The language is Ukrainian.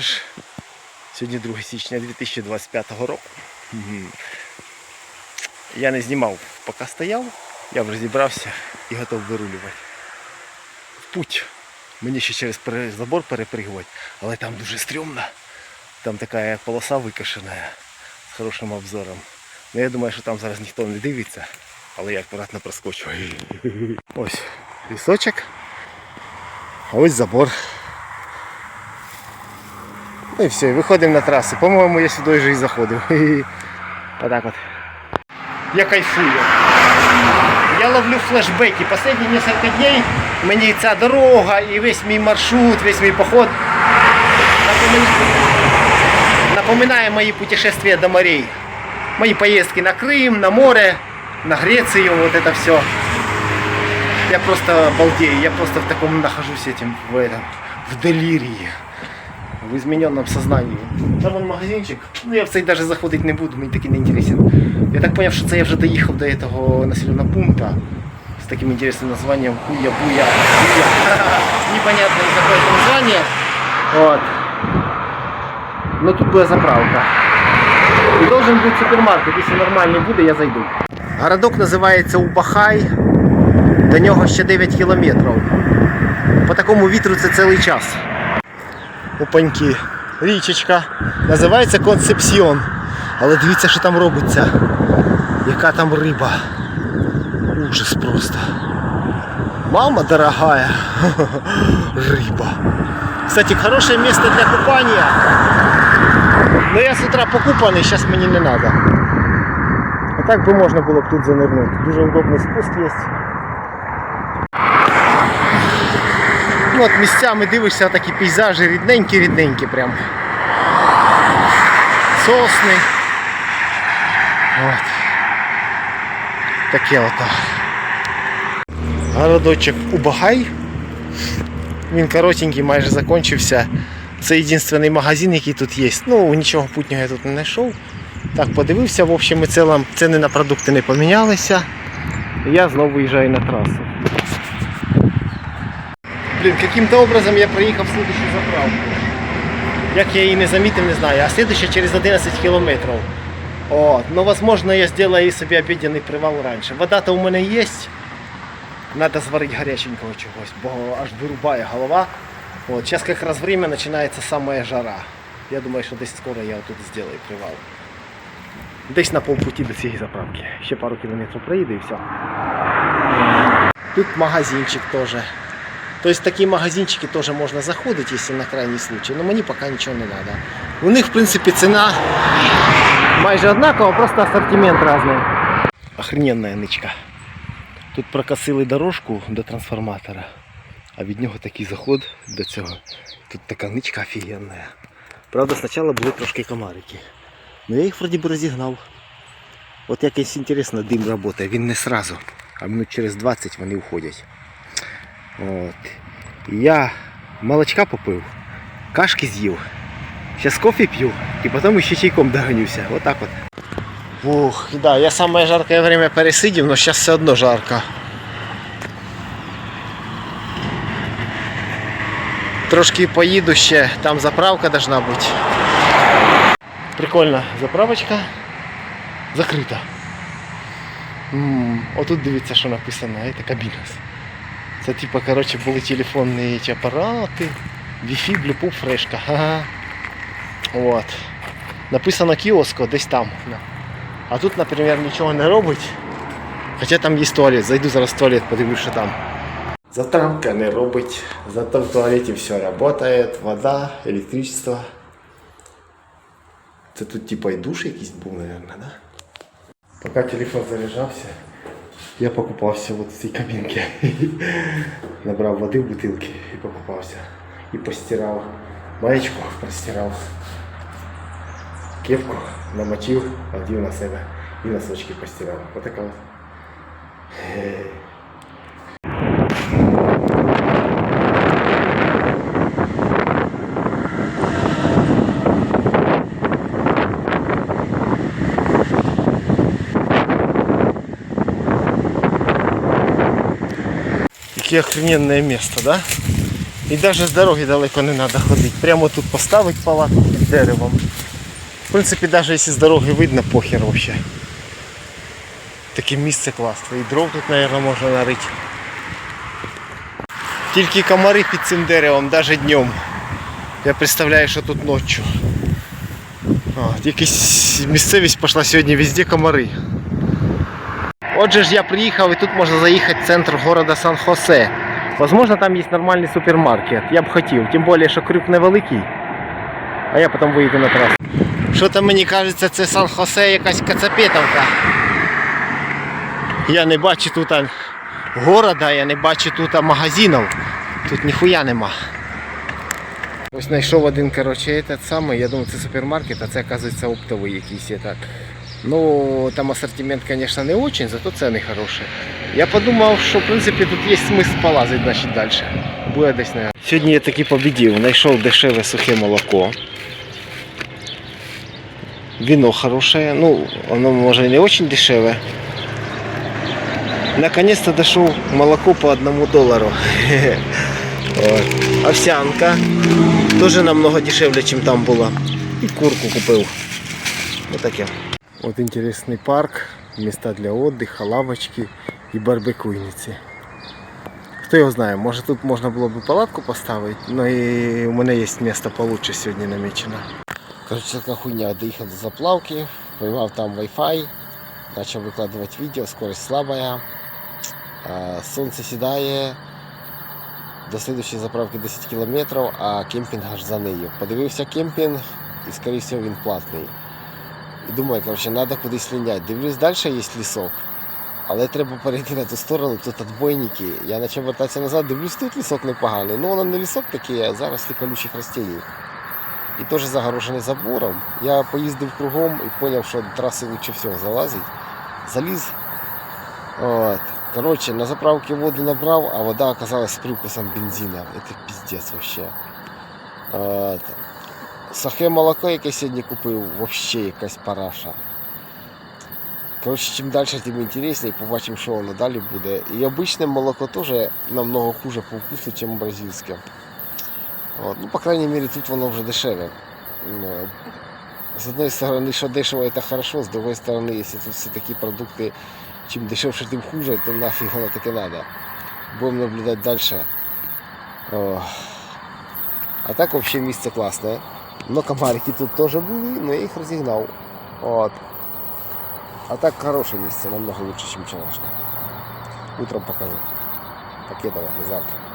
вже сьогодні 2 січня 2025 року. Я не знімав, поки стояв, я вже зібрався і готов вирулювати. В путь. Мені ще через забор перепригувати, але там дуже стрьомно. Там така полоса викошена з хорошим обзором. Ну я думаю, що там зараз ніхто не дивиться, але я акуратно проскочу. Ось лісочок. А ось забор. Ну і все, і виходимо на трасу. По-моєму, я сюди вже і заходив. Отак от. Я кайфую. Я ловлю флешбеки. Последні несколько дней мені ця дорога і весь мій маршрут, весь мій поход напоминає, напоминає мої путешествия до морей. Мои поездки на Крым, на море, на Грецию, вот это все. Я просто балдею, я просто в таком нахожусь этим, в этом, в делирии, в измененном сознании. Там вон магазинчик, ну я в цей даже заходить не буду, мені такий не інтересен. Я так поняв, що це я вже доїхав до этого населеного пункта з таким интересным названием Хуя Буя. Буя. Непонятно из какое это название. Вот. Но тут буде заправка. І должен бути супермаркет, якщо нормальний буде, я зайду. Городок називається Убахай. До нього ще 9 кілометрів. По такому вітру це цілий час. Опаньки. Річечка. Називається Концепсіон. Але дивіться, що там робиться. Яка там риба. Ужас просто. Мама дорогая. Риба. Кстати, хорошее место для купания. Но я с утра покупаний, зараз мені не треба. А так би можна було б тут занирнути. Дуже удобний спуск є. Ну, от місцями дивишся такі пейзажі рідненькі-рідненькі прям. Сосни. От. Таке ото. Городочок Убагай. Він коротенький, майже закінчився. Це єдиний магазин, який тут є. Ну, нічого путнього я тут не знайшов. Так, подивився, в общем і цілому ціни на продукти не помінялися. Я знову виїжджаю на трасу. Блін, каким-то образом я приїхав в слідчу заправку. Як я її не замітив, не знаю. А слідча через 11 кілометрів. От. Ну, возможно, я сделаю собі обіденний привал раніше. Вода-то у мене є. Надо зварить гаряченького чогось, бо аж вирубає голова. Сейчас как раз время начинается самая жара. Я думаю, що десь скоро я тут сделаю привал. Десь на полпуті до цієї заправки. Ще пару кілометрів проїду і все. Тут магазинчик теж. Тобто такі магазинчики теж можна заходити, якщо на крайній случай. Но мені поки нічого не треба. У них, в принципі, ціна майже однакова, просто асортимент різний. Охрененна ничка. Тут прокосили дорожку до трансформатора, а від нього такий заход до цього. Тут така ничка офігенна. Правда, спочатку були трошки комарики. Ну я їх вроді би розігнав. От якийсь інтересно дим працює, він не сразу, а минут через 20 вони уходять. От. Я молочка попив, кашки з'їв, зараз кофе п'ю і потім ще чайком доганюся. Вот так от. Ух, да, я самое жаркое время пересидів, но сейчас все одно жарко. Трошки поїду ще, там заправка должна бути. Прикольна заправочка. Закрита. М, Отут дивіться, що написано, це кабіна. Це типа, коротше, були телефонні ці апарати. Wi-Fi, Bluetooth, фрешка. Ага. От. Написано кіоско десь там. А тут, наприклад, нічого не робить. Хоча там є туалет. Зайду зараз в туалет, подивлюсь, що там. Затрамка не робить. Зато в туалеті все працює. Вода, електричество. Це тут типа і душ якийсь був, мабуть, да? Поки телефон заряджався, Я покупався от в цій кабінці. Набрав води в бутилки і покупався. І постирав. Маєчку простирав. Кепку намочив, одів на себе і носочки постирав. Отака от. Е. Яке охрененное место, да? І навіть з дороги далеко не треба ходити. Прямо тут поставити палатку під деревом. В принципі, навіть якщо з дороги видно, похер вообще. Таке місце класне. І дров тут, мабуть, можна нарити. Тільки комари під цим деревом, навіть днем. Я представляю, що тут ночі. Якась місцевість пішла сьогодні везде комари. Отже ж я приїхав і тут можна заїхати в центр города Сан-Хосе. Возможно, там є нормальний супермаркет. Я б хотів, тим більше, що крюк невеликий. А я потім вийду на трасу. Що там мені кажеться, це Сан-Хосе якась кацапетовка. Я не бачу тут а, города, я не бачу тут магазинів. Тут ніхуя нема. Ось знайшов один, коротше, этот самий, я думаю, це супермаркет, а це, оказується, оптовий якийсь. Этот. Ну, там ассортимент, конечно, не очень, зато цены хорошие. Я подумав, що в принципі тут є смисл полазити значить, далі. Буде десь, наверное. Сьогодні я таки побідів, знайшов дешеве сухе молоко. Вино хорошее, ну, оно може і не очень дешеве. Наконец-то дошел молоко по одному доллару. Вот. Овсянка. Тоже намного дешевле, чем там было. И курку купил. Вот таке. Вот интересный парк, места для отдыха, лавочки и барбекуйниці. Хто його знає, може тут можна було б палатку поставити, але і у мене є місце получше сьогодні намічено. Коротше, така хуйня, доїхав до заплавки, поймав там Wi-Fi, почав викладувати відео, скорость слабая, сонце сідає, до слідчої заправки 10 км, а кемпінг аж за нею. Подивився кемпінг і, скоріше всього, він платний. І думаю, коротше, треба кудись лінять. Дивлюсь, далі є лісок. Але треба перейти на ту сторону, тут отбойники. Я почав вертатися назад, дивлюсь, тут лісок непоганий. Ну воно не лісок такий, а заросли колючих растінь. І теж загорожений забором. Я поїздив кругом і зрозумів, що траси лучше всього залазить. Заліз. От. Коротше, на заправці воду набрав, а вода оказалась з привкусом бензина. Це піздець вообще. От. Сухе молоко, яке сьогодні купив, взагалі якась параша. Коротше, чим далі, тим інтересніше, побачимо, що воно далі буде. І обичне молоко теж намного хуже по вкусу, ніж бразильське. От. Ну, по крайней мере, тут воно вже дешеве. Ну, З одної сторони, що дешево, це хорошо, з другої сторони, якщо тут всі такі продукти, чим дешевше, тим хуже, то нафіг воно таке треба. Будемо наблюдати далі. О. А так взагалі місце класне. Но комарики тут теж були, але я їх розігнав. От. А так хороше місце, намного лучше, ніж вчорашнє. Утром покажу. Покедова, до завтра.